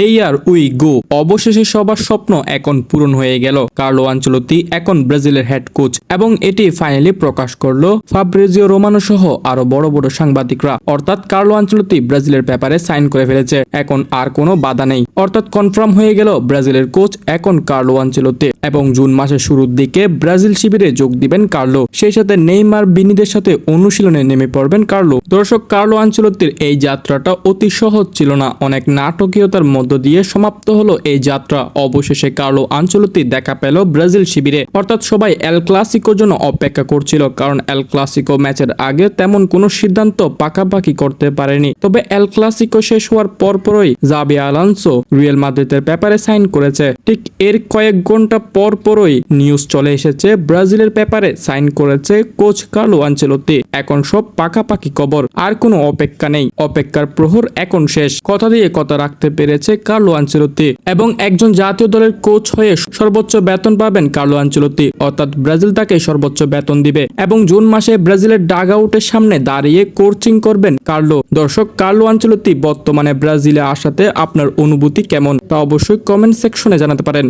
Here we go. অবশেষে সবার স্বপ্ন এখন পূরণ হয়ে গেল। কার্লো আঞ্চলতি এখন ব্রাজিলের হেড কোচ এবং এটি ফাইনালি প্রকাশ করল ফাব্রেজিও রোমানো সহ আরও বড় বড় সাংবাদিকরা। অর্থাৎ কার্লো আঞ্চলতি ব্রাজিলের ব্যাপারে সাইন করে ফেলেছে। এখন আর কোনো বাধা নেই। অর্থাৎ কনফার্ম হয়ে গেল ব্রাজিলের কোচ এখন কার্লো আঞ্চলতি এবং জুন মাসের শুরুর দিকে ব্রাজিল শিবিরে যোগ দিবেন কার্লো। সেই সাথে নেইমার বিনিদের সাথে অনুশীলনে নেমে পড়বেন কার্লো। দর্শক, কার্লো আঞ্চলতির এই যাত্রাটা অতি সহজ ছিল না। অনেক নাটকীয়তার মধ্য দিয়ে সমাপ্ত হলো এই যাত্রা। অবশেষে কার্লো আঞ্চলতি দেখা পেল ব্রাজিল শিবিরে। অর্থাৎ সবাই এল ক্লাসিকোর জন্য অপেক্ষা করছিল, কারণ এল ক্লাসিকো ম্যাচের আগে তেমন কোনো সিদ্ধান্ত পাকাপাকি করতে পারেনি। তবে এল ক্লাসিকো শেষ হওয়ার পরপরই জাবি আলানসো রিয়েল মাদ্রিদের ব্যাপারে সাইন করেছে। ঠিক এর কয়েক ঘণ্টা পর পরই নিউজ চলে এসেছে। ব্রাজিলের পেপারে সাইন করেছে কোচ কার্লো আঞ্চেলতি এখন সব পাকাপাকি খবর আর কোনো অপেক্ষা নেই। অপেক্ষার প্রহর এখন শেষ। কথা দিয়ে কথা রাখতে পেরেছে কার্লো আঞ্চেলতি এবং একজন জাতীয় দলের কোচ হয়ে সর্বোচ্চ বেতন পাবেন কার্লো আঞ্চেলতি অর্থাৎ ব্রাজিল তাকে সর্বোচ্চ বেতন দিবে। এবং জুন মাসে ব্রাজিলের ডাগ আউটের সামনে দাঁড়িয়ে কোচিং করবেন কার্লো। দর্শক, কার্লো আঞ্চেলতি বর্তমানে ব্রাজিলে আসাতে আপনার অনুভূতি কেমন? তা অবশ্যই কমেন্ট সেকশনে জানাতে পারেন।